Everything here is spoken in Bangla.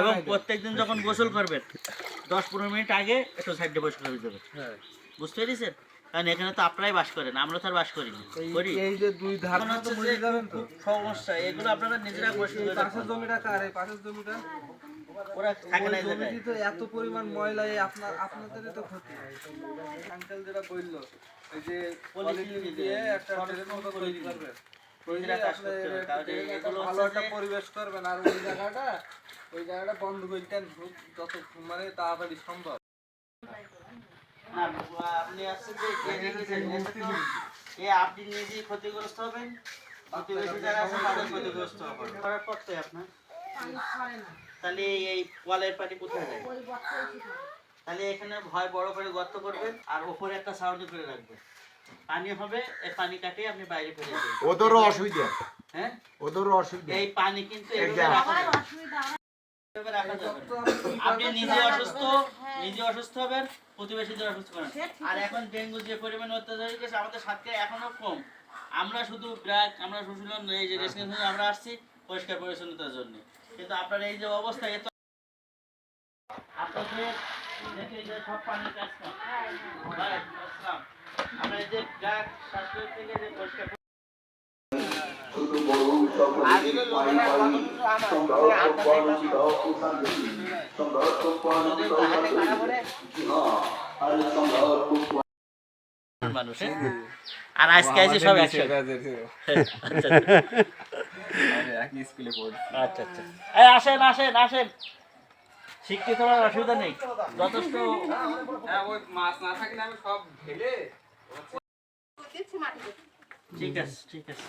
এবং। প্রত্যেকদিন যখন গোসল করবেন দশ পনেরো মিনিট আগে একটু সাইডে বসে করে দেবেন হ্যাঁ। বুঝতে পেরেছেন? কারণ এখানে তো আপনারাই বাস করেন আমরা তো আর বাস করি করি? এই যে দুই ধার তো বুঝে যাবেন খুব সমস্যা এগুলো আপনারা নিজেরা পাশের জমিটা কার? এই পাশের জমিটা? ওরা থাকে না তো এত পরিমাণ ময়লা আপনার আপনাদেরই তো ক্ষতি। আঙ্কেল যেটা বলল এই যে পলিথিন দিয়ে একটা ট্রেনের মতো তৈরি করবে। নিজেরা কাজ করতে হবে কারণ এই- এগুলো ভালো একটা পরিবেশ করবেন আর ওই জায়গাটা ওই জায়গাটা বন্ধ করতেন যত মানে তাড়াতাড়ি সম্ভব। আপনি আসছেন যে এই দেখেছেন, এতে তো এ আপনি নিজেই ক্ষতিগ্রস্ত হবেন? প্রতিবেশী যারা আছে তাদের ক্ষতিগ্রস্ত হবেন। করার পর তো আপনার তাহলে এই- এই পানি কোথায় যায়? তাহলে এখানে ভয় বড় করে গর্ত করবেন আর ওপরে একটা সাউন্ড করে রাখবেন। পানি হবে এই পানি কাটিয়ে আপনি বাইরে ফেলে দেবেন। ওদেরও অসুবিধা। হ্যাঁ? ওদেরও অসুবিধা। এই পানি কিন্তু। আপনি নিজে অসুস্থ নিজে অসুস্থ হবেন প্রতিবেশীদের অসুস্থ করেন আর এখন ডেঙ্গু যে পরিমাণে অত্যাচার হয়েছে আমাদের সাথে এখনও কম। আমরা শুধু ব্র্যাক আমরা এই যে রেশন আমরা আসছি পরিষ্কার পরিচ্ছন্নতার জন্য। কিন্তু আপনার এই যে অবস্থা এ তো আপনাদের দেখে যে সব পানির কাজ কম। হ্যাঁ? আর আজকে আছে সব একসাথে। আচ্ছা আচ্ছা। আচ্ছা আসেন আসেন আসেন। শিক্ষিত হওয়ার অসুবিধা নেই। যথেষ্ট মাছ না থাকলে আমি সব ঢেলে ঠিক আছে ঠিক আছে।